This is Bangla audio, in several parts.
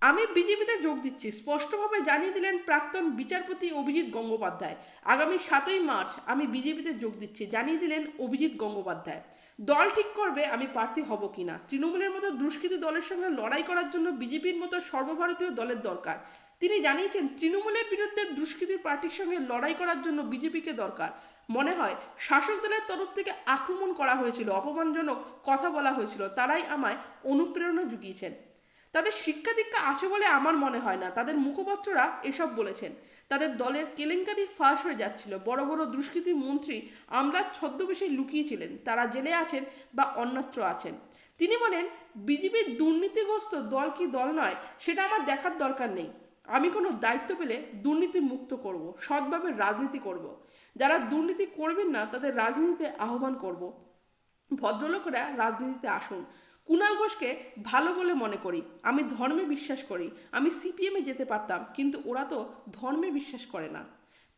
আমি বিজেপিতে যোগ দিচ্ছি। স্পষ্টভাবে জানিয়ে দিলেন প্রাক্তন বিচারপতি অভিজিৎ গঙ্গোপাধ্যায়। আগামী সাতই মার্চ আমি বিজেপিতে যোগ দিচ্ছি। জানিয়ে দিলেন অভিজিৎ গঙ্গোপাধ্যায়। দল ঠিক করবে, আমি প্রার্থী হব কিনা? তৃণমূলের মতো দুষ্কৃতী দলের সঙ্গে লড়াই করার জন্য বিজেপির মতো সর্বভারতীয় দলের দরকার। তিনি জানিয়েছেন, তৃণমূলের বিরুদ্ধে দুষ্কৃতী পার্টির সঙ্গে লড়াই করার জন্য বিজেপিকে দরকার। মনে হয়, শাসক দলের তরফ থেকে আক্রমণ করা হয়েছিল, অপমানজনক কথা বলা হয়েছিল। তারাই আমায় অনুপ্রেরণা জুগিয়েছেন। তাদের শিক্ষা দীক্ষা আছে বলে আমার মনে হয় না। তাদের মুখপাত্ররা এসব বলেছেন। তাদের দলের কেলেঙ্কারি ফাঁস হয়ে যাচ্ছিল। বড় বড় দুষ্কৃতী মন্ত্রী আমলার ছদ্মবেশে লুকিয়েছিলেন। তারা জেলে আছেন বা অন্যত্র আছেন। তিনি বলেন, বিজেপির দুর্নীতিগ্রস্ত দল কি দল নয়, সেটা আমার দেখার দরকার নেই। আমি কোনো দায়িত্ব পেলে দুর্নীতি মুক্ত করব, সৎভাবে রাজনীতি করব। যারা দুর্নীতি করবেন না, তাদের রাজনীতিতে আহ্বান করব। ভদ্রলোকেরা রাজনীতিতে আসুন। কুণাল ঘোষকে ভালো বলে মনে করি, আমি ধর্মে বিশ্বাস করি, আমি সিপিএমে যেতে পারতাম, কিন্তু ওরা তো ধর্মে বিশ্বাস করে না।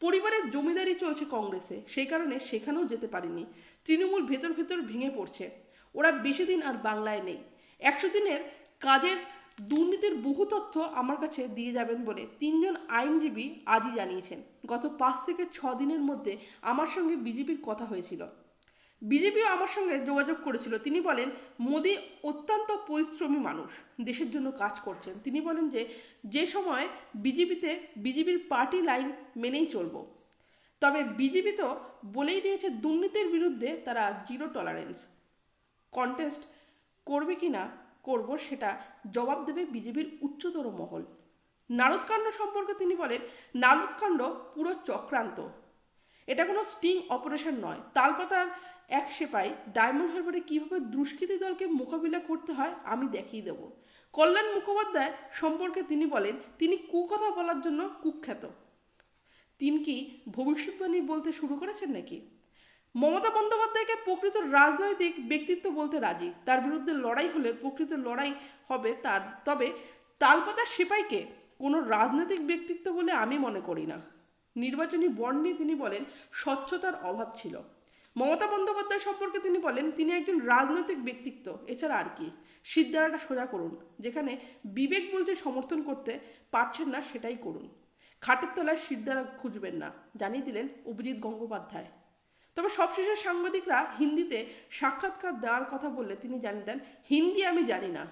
পরিবারের জমিদারি চলছে কংগ্রেসে, সেই কারণে সেখানেও যেতে পারিনি। তৃণমূল ভেতর ভেতর ভেঙে পড়ছে। ওরা বেশি দিন আর বাংলায় নেই। একশো দিনের কাজের দুর্নীতির বহু তথ্য আমার কাছে দিয়ে যাবেন বলে তিনজন আইনজীবী আজই জানিয়েছেন। গত পাঁচ থেকে ছ দিনের মধ্যে আমার সঙ্গে বিজেপির কথা হয়েছিল। বিজেপিও আমার সঙ্গে যোগাযোগ করেছিল। তিনি বলেন, মোদী অত্যন্ত পরিশ্রমী মানুষ, দেশের জন্য কাজ করছেন। তিনি বলেন যে যে সময় বিজেপিতে বিজেপির পার্টি লাইন মেনেই চলব। তবে বিজেপি তো বলেই দিয়েছে, দুর্নীতির বিরুদ্ধে তারা জিরো টলারেন্স। কন্টেস্ট করবে কি না করব সেটা জবাব দেবে বিজেপির উচ্চতর মহল। নারদকাণ্ড সম্পর্কে তিনি বলেন নারদকাণ্ড পুরো চক্রান্ত। এটা কোনো স্টিং অপারেশন নয়। তালপাতার এক সেপাই ডায়মন্ড হারবারে কীভাবে দুষ্কৃতী দলকে মোকাবিলা করতে হয় আমি দেখিয়ে দেব। কল্যাণ মুখোপাধ্যায় সম্পর্কে তিনি বলেন, তিনি কুকথা বলার জন্য কুখ্যাত। তিনি কি ভবিষ্যৎবাণী বলতে শুরু করেছেন নাকি? মমতা বন্দ্যোপাধ্যায়কে প্রকৃত রাজনৈতিক ব্যক্তিত্ব বলতে রাজি। তার বিরুদ্ধে লড়াই হলে প্রকৃত লড়াই হবে তার। তবে তালপাতার সেপাইকে কোনো রাজনৈতিক ব্যক্তিত্ব বলে আমি মনে করি না। নির্বাচনী নিয়ে তিনি বলেন, স্বচ্ছতার অভাব ছিল। মমতা বন্দ্যোপাধ্যায় সম্পর্কে তিনি বলেন, তিনি একজন রাজনৈতিক ব্যক্তিত্ব। এছাড়া আর কি? সিদ্ধারাটা সোজা করুন, যেখানে বিবেক বলতে সমর্থন করতে পারছেন না সেটাই করুন। খাটের তলায় সিদ্ধারা খুঁজবেন না, জানিয়ে দিলেন অভিজিৎ গঙ্গোপাধ্যায়। তবে সবশেষে সাংবাদিকরা হিন্দিতে সাক্ষাৎকার দেওয়ার কথা বললে তিনি জানিয়ে দেন, হিন্দি আমি জানি না।